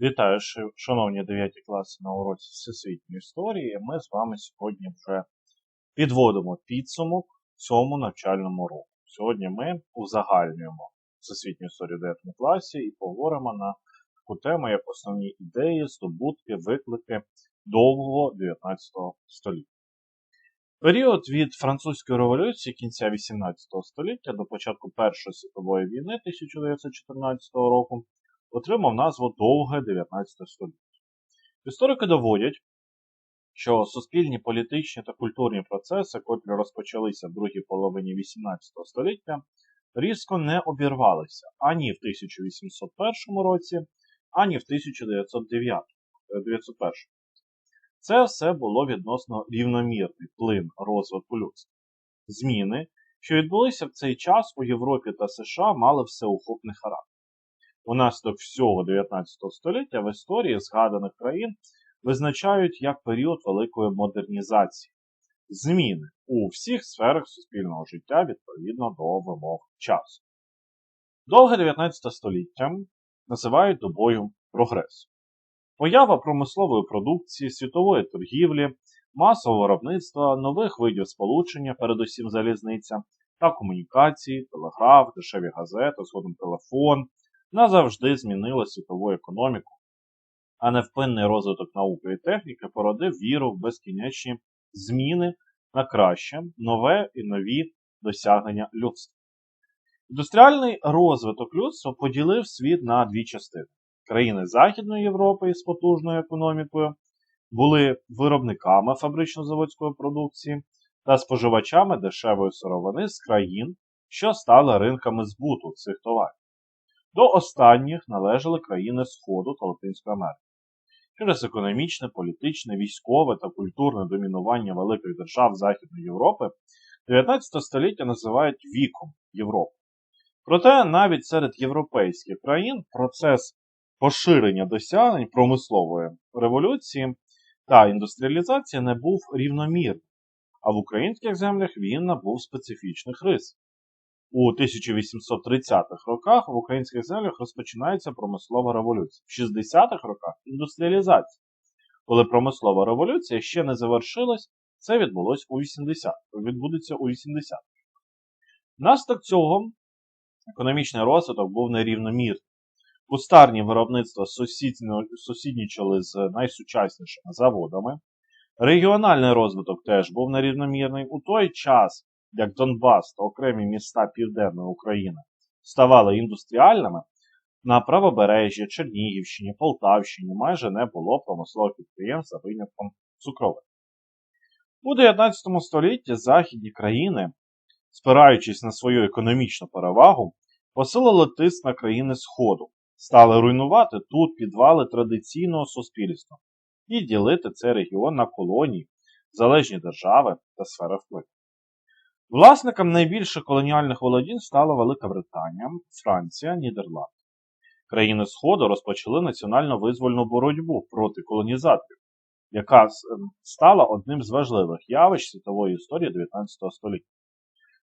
Вітаю, шановні 9 класи на уроці всесвітньої історії. Ми з вами сьогодні вже підводимо підсумок цьому навчальному року. Сьогодні ми узагальнюємо всесвітню історію в 9 класі і поговоримо на таку тему, як основні ідеї, здобутки, виклики довгого 19 століття. Період від французької революції кінця 18 століття до початку Першої світової війни 1914 року отримав назву Довге 19 століття. Історики доводять, що суспільні політичні та культурні процеси, котрі розпочалися в другій половині 18 століття, різко не обірвалися ані в 1801 році, ані в 1909 901. Це все було відносно рівномірний плин розвитку людства. Зміни, що відбулися в цей час у Європі та США, мали всеохопний характер. Унаслідок всього 19 століття в історії згаданих країн визначають як період великої модернізації, зміни у всіх сферах суспільного життя відповідно до вимог часу. Довге 19 століття називають добою прогресу. Поява промислової продукції, світової торгівлі, масового виробництва, нових видів сполучення, передусім залізниця, та комунікації, телеграф, дешеві газети, згодом телефон, назавжди змінила світову економіку, а невпинний розвиток науки і техніки породив віру в безкінечні зміни на краще, нове і нові досягнення людства. Індустріальний розвиток людства поділив світ на дві частини. Країни Західної Європи із потужною економікою були виробниками фабрично-заводської продукції та споживачами дешевої сировини з країн, що стали ринками збуту цих товарів. До останніх належали країни Сходу та Латинської Америки. Через економічне, політичне, військове та культурне домінування великих держав Західної Європи 19 століття називають віком Європи. Проте навіть серед європейських країн процес поширення досягнень промислової революції та індустріалізації не був рівномірним, а в українських землях він набув специфічних рис. У 1830-х роках в українських землях розпочинається промислова революція. В 60-х роках індустріалізація. Коли промислова революція ще не завершилась, це відбулось у 80-х. відбудеться у 80-х. Внаслідок цього економічний розвиток був нерівномірний. Кустарні виробництва сусіднічали з найсучаснішими заводами. Регіональний розвиток теж був нерівномірний. У той час, як Донбас та окремі міста Південної України ставали індустріальними, на правобережжі, Чернігівщині, Полтавщині майже не було промислових підприємств за винятком цукрових. У 19 столітті західні країни, спираючись на свою економічну перевагу, посилили тиск на країни Сходу, стали руйнувати тут підвали традиційного суспільства і ділити цей регіон на колонії, залежні держави та сфери впливу. Власником найбільших колоніальних володінь стала Велика Британія, Франція, Нідерланди. Країни Сходу розпочали національно визвольну боротьбу проти колонізаторів, яка стала одним з важливих явищ світової історії 19 століття.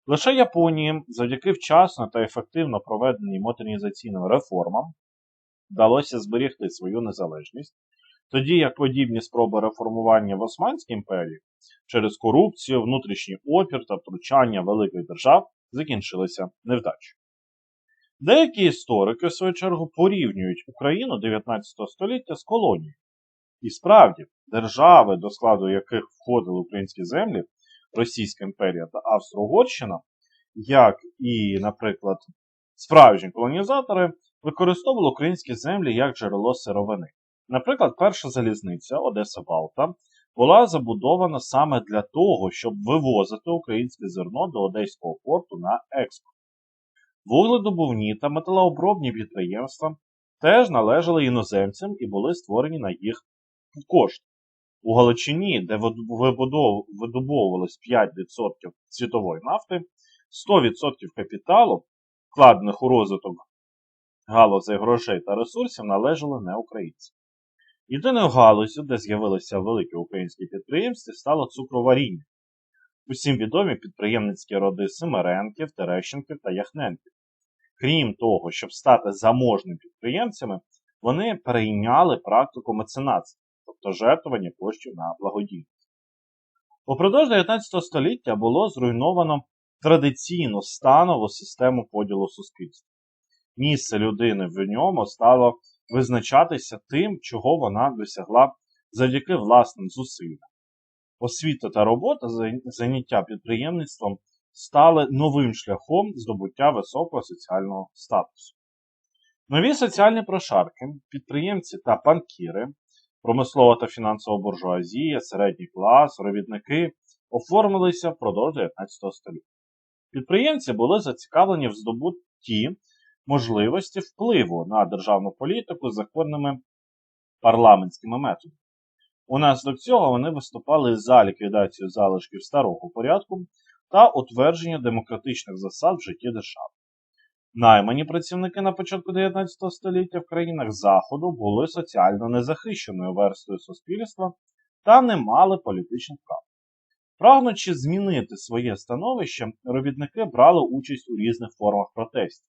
Лише Японії, завдяки вчасно та ефективно проведеним модернізаційним реформам, вдалося зберегти свою незалежність, тоді як подібні спроби реформування в Османській імперії через корупцію, внутрішній опір та втручання великих держав закінчилися невдачею. Деякі історики, в свою чергу, порівнюють Україну 19 століття з колонією. І справді, держави, до складу яких входили українські землі, Російська імперія та Австро-Угорщина, як і, наприклад, справжні колонізатори, використовували українські землі як джерело сировини. Наприклад, перша залізниця Одеса Балта була забудована саме для того, щоб вивозити українське зерно до Одеського порту на експорт. Вугледобувні та металообробні підприємства теж належали іноземцям і були створені на їх кошти. У Галичині, де видобовувалось 5% світової нафти, 100% капіталу, вкладених у розвиток галузей грошей та ресурсів, належали не українцям. Єдиною галузю, де з'явилися великі українські підприємства, стало цукроваріння. Усім відомі підприємницькі роди Семеренків, Терещенків та Яхненків. Крім того, щоб стати заможними підприємцями, вони перейняли практику меценатства, тобто жертвування коштів на благодійність. Упродовж 19 століття було зруйновано традиційну станову систему поділу суспільства. Місце людини в ньому стало визначатися тим, чого вона досягла завдяки власним зусиллям. Освіта та робота, заняття підприємництвом стали новим шляхом здобуття високого соціального статусу. Нові соціальні прошарки, підприємці та банкіри, промислова та фінансова буржуазія, середній клас, робітники оформилися впродовж 19 століття. Підприємці були зацікавлені в здобутті можливості впливу на державну політику законними парламентськими методами. Унаслідок цього вони виступали за ліквідацію залишків старого порядку та утвердження демократичних засад в житті держави. Наймані працівники на початку 19 століття в країнах Заходу були соціально незахищеною верстою суспільства та не мали політичних прав. Прагнучи змінити своє становище, робітники брали участь у різних формах протестів.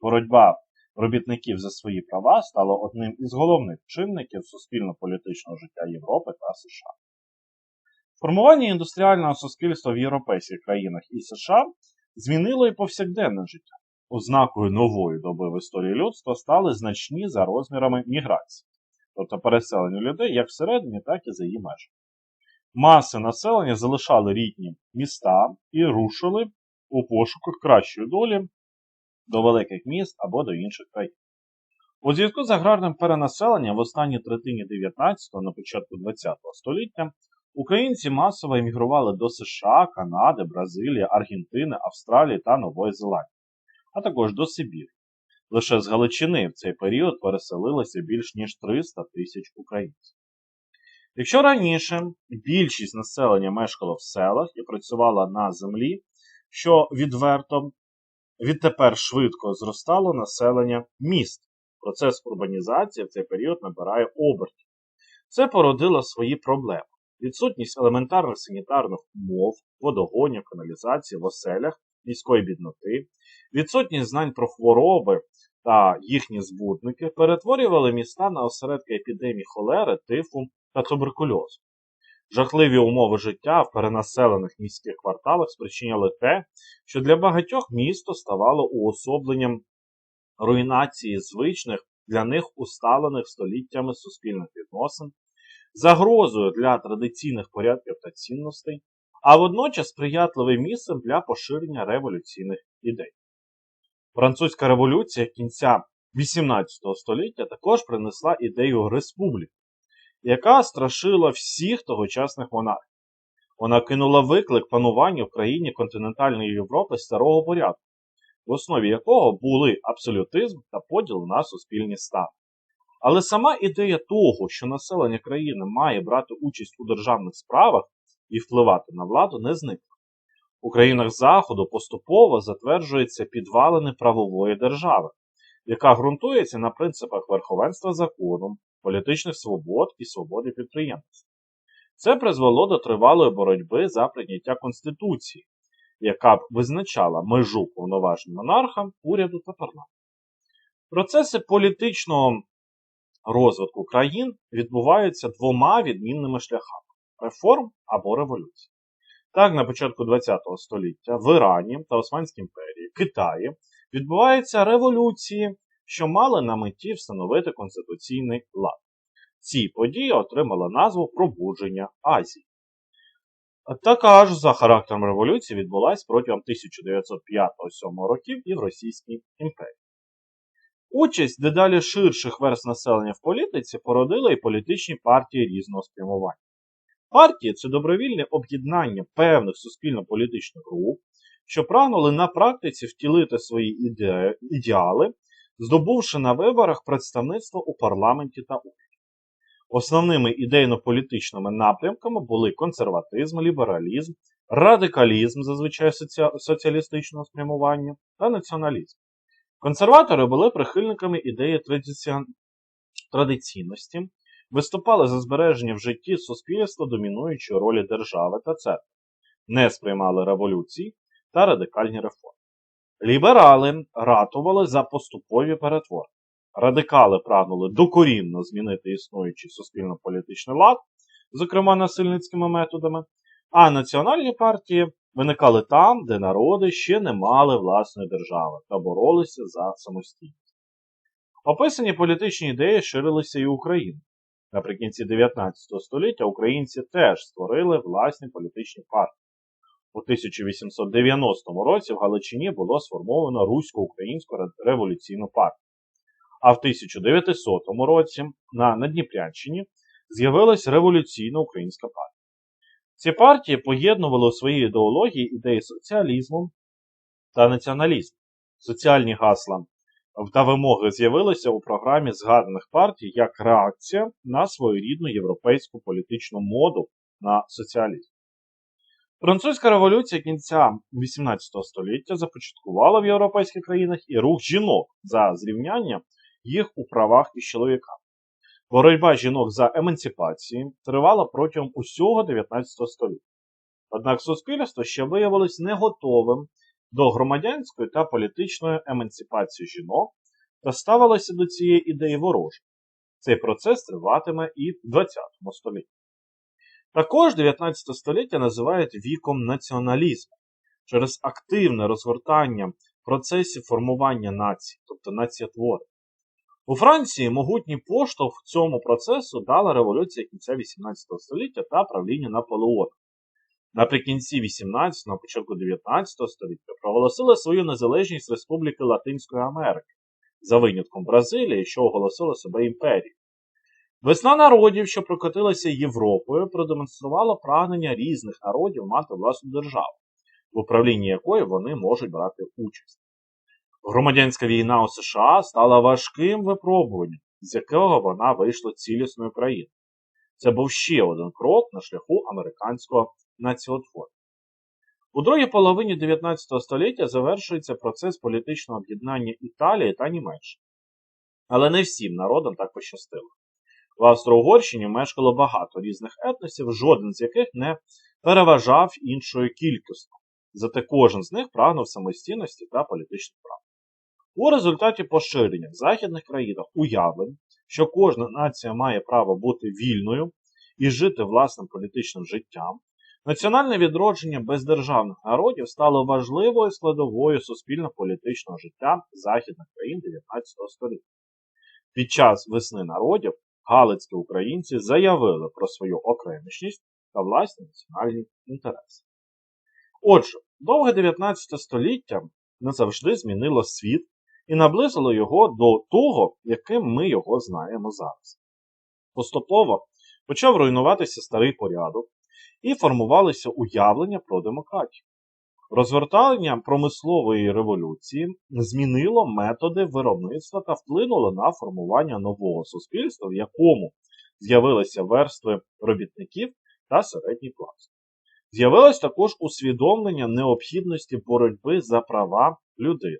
Боротьба робітників за свої права стала одним із головних чинників суспільно-політичного життя Європи та США. Формування індустріального суспільства в європейських країнах і США змінило і повсякденне життя. Ознакою нової доби в історії людства стали значні за розмірами міграції, тобто переселення людей як всередині, так і за її межами. Маси населення залишали рідні міста і рушили у пошуках кращої долі до великих міст або до інших країн. У зв'язку з аграрним перенаселенням в останній третині 19-го на початку 20-го століття українці масово емігрували до США, Канади, Бразилії, Аргентини, Австралії та Нової Зеландії, а також до Сибіру. Лише з Галичини в цей період переселилося більш ніж 300 тисяч українців. Якщо раніше більшість населення мешкало в селах і працювала на землі, що відверто відтепер швидко зростало населення міст. Процес урбанізації в цей період набирає обертів. Це породило свої проблеми. Відсутність елементарних санітарних умов, водогонів, каналізації в оселях, міської бідноти, відсутність знань про хвороби та їхні збутники перетворювали міста на осередки епідемії холери, тифу та туберкульозу. Жахливі умови життя в перенаселених міських кварталах спричиняли те, що для багатьох місто ставало уособленням руйнації звичних для них усталених століттями суспільних відносин, загрозою для традиційних порядків та цінностей, а водночас сприятливим місцем для поширення революційних ідей. Французька революція кінця XVIII століття також принесла ідею республіки, яка страшила всіх тогочасних монархів. Вона кинула виклик пануванню в країні континентальної Європи старого порядку, в основі якого були абсолютизм та поділ на суспільні стани. Але сама ідея того, що населення країни має брати участь у державних справах і впливати на владу, не зникла. У країнах Заходу поступово затверджуються підвалини правової держави, яка ґрунтується на принципах верховенства закону, політичних свобод і свободи підприємництва. Це призвело до тривалої боротьби за прийняття Конституції, яка б визначала межу повноважень монарха, уряду та парламенту. Процеси політичного розвитку країн відбуваються двома відмінними шляхами реформ або революцій. Так, на початку ХХ століття в Ірані та Османській імперії, Китаї відбуваються революції, що мали на меті встановити конституційний лад. Ці події отримали назву Пробудження Азії. Така ж за характером революції відбулася протягом 1905-1907 років і в Російській імперії. Участь дедалі ширших верст населення в політиці породила і політичні партії різного спрямування. Партії це добровільне об'єднання певних суспільно-політичних груп, що прагнули на практиці втілити свої ідеали, здобувши на виборах представництво у парламенті та уряді. Основними ідейно-політичними напрямками були консерватизм, лібералізм, радикалізм, зазвичай соціалістичного спрямування та націоналізм. Консерватори були прихильниками ідеї традиційності, виступали за збереження в житті суспільства домінуючої ролі держави та церкви, не сприймали революції та радикальні реформи. Ліберали ратували за поступові перетворення. Радикали прагнули докорінно змінити існуючий суспільно-політичний лад, зокрема насильницькими методами, а національні партії виникали там, де народи ще не мали власної держави та боролися за самостійність. Описані політичні ідеї ширилися і в Україні. Наприкінці 19 століття українці теж створили власні політичні партії. У 1890 році в Галичині було сформовано Русько-Українську революційну партію. А в 1900 році на Надніпрянщині з'явилась революційна українська партія. Ці партії поєднували у своїй ідеології ідеї соціалізму та націоналізму. Соціальні гасла та вимоги з'явилися у програмі згаданих партій як реакція на своєрідну європейську політичну моду на соціалізм. Французька революція кінця XVIII століття започаткувала в європейських країнах і рух жінок за зрівняння їх у правах із чоловіками. Боротьба жінок за емансипацію тривала протягом усього 19 століття. Однак суспільство ще виявилось не готовим до громадянської та політичної емансипації жінок та ставилося до цієї ідеї вороже. Цей процес триватиме і в 20 столітті. Також 19 століття називають віком націоналізму через активне розгортання процесів формування нації, тобто націотвори. У Франції могутній поштовх цьому процесу дала революція кінця 18 століття та правління Наполеона. Наприкінці 18 на початку 19 століття проголосила свою незалежність Республіки Латинської Америки за винятком Бразилії, що оголосила себе імперією. Весна народів, що прокотилася Європою, продемонструвала прагнення різних народів мати власну державу, в управлінні якої вони можуть брати участь. Громадянська війна у США стала важким випробуванням, з якого вона вийшла цілісною країною. Це був ще один крок на шляху американського націотворення. У другій половині 19 століття завершується процес політичного об'єднання Італії та Німеччини. Але не всім народам так пощастило. В Австро-Угорщині мешкало багато різних етносів, жоден з яких не переважав іншою кількістю. Зате кожен з них прагнув самостійності та політичних прав. У результаті поширення в західних країнах уявлень, що кожна нація має право бути вільною і жити власним політичним життям, національне відродження бездержавних народів стало важливою складовою суспільно-політичного життя західних країн 19 століття. Під час весни народів галицькі українці заявили про свою окремішність та власні національні інтереси. Отже, довге 19 століття назавжди змінило світ і наблизило його до того, яким ми його знаємо зараз. Поступово почав руйнуватися старий порядок і формувалися уявлення про демократію. Розвертання промислової революції змінило методи виробництва та вплинуло на формування нового суспільства, в якому з'явилися верстви робітників та середній клас. З'явилось також усвідомлення необхідності боротьби за права людини.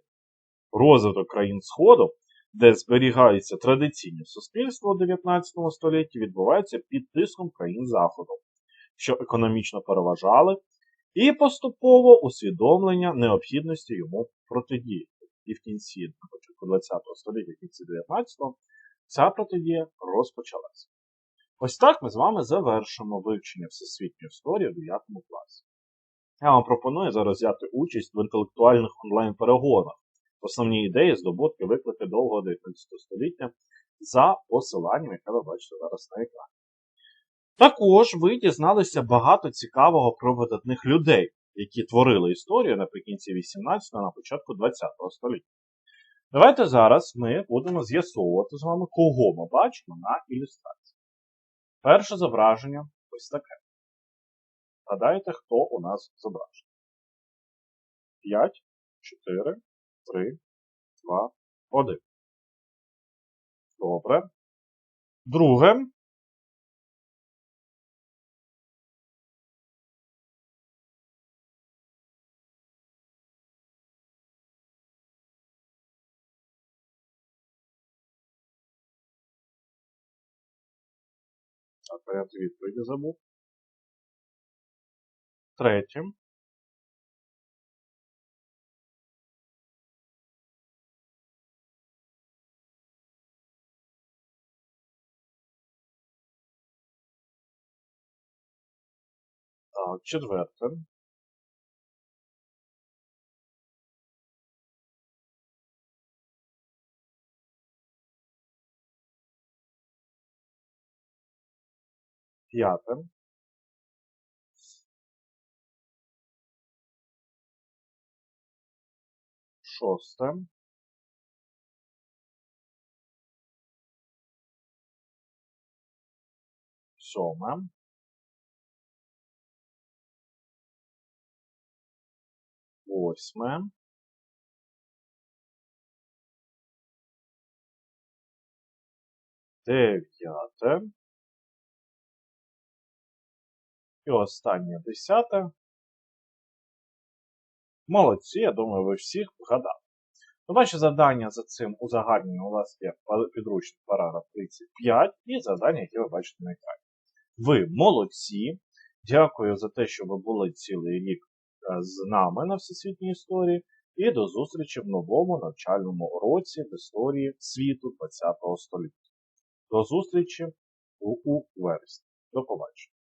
Розвиток країн Сходу, де зберігаються традиційні суспільства у 19 столітті, відбувається під тиском країн Заходу, що економічно переважали і поступово усвідомлення необхідності йому протидіяти. І в кінці на початку 20 століття, в кінці 19-го, ця протидія розпочалася. Ось так ми з вами завершимо вивчення всесвітньої історії в 9 класі. Я вам пропоную зараз взяти участь в інтелектуальних онлайн-перегонах. Основні ідеї, здобутки, виклики довгого 19 століття за посиланням, яке ви бачите зараз на екрані. Також ви дізналися багато цікавого про видатних людей, які творили історію наприкінці 18-го, на початку 20-го століття. Давайте зараз ми будемо з'ясовувати з вами, кого ми бачимо на ілюстрації. Перше зображення ось таке. Гадайте, хто у нас зображений. 5, 4, 3, 2, 1. Добре. Друге. варіанти відповіді забув. Третім. Четверте. П'яте. Шосте. Сьоме. Восьме. Дев'яте. І останнє десяте. Молодці, я думаю, ви всіх вгадали. Ну, Ваші завдання за цим узагальненням у вас є підручний параграф 35 і завдання, які ви бачите на екрані. Ви молодці. Дякую за те, що ви були цілий рік е, з нами на всесвітній історії. І до зустрічі в новому навчальному році в історії світу ХХ століття. До зустрічі у, у вересні. До побачення.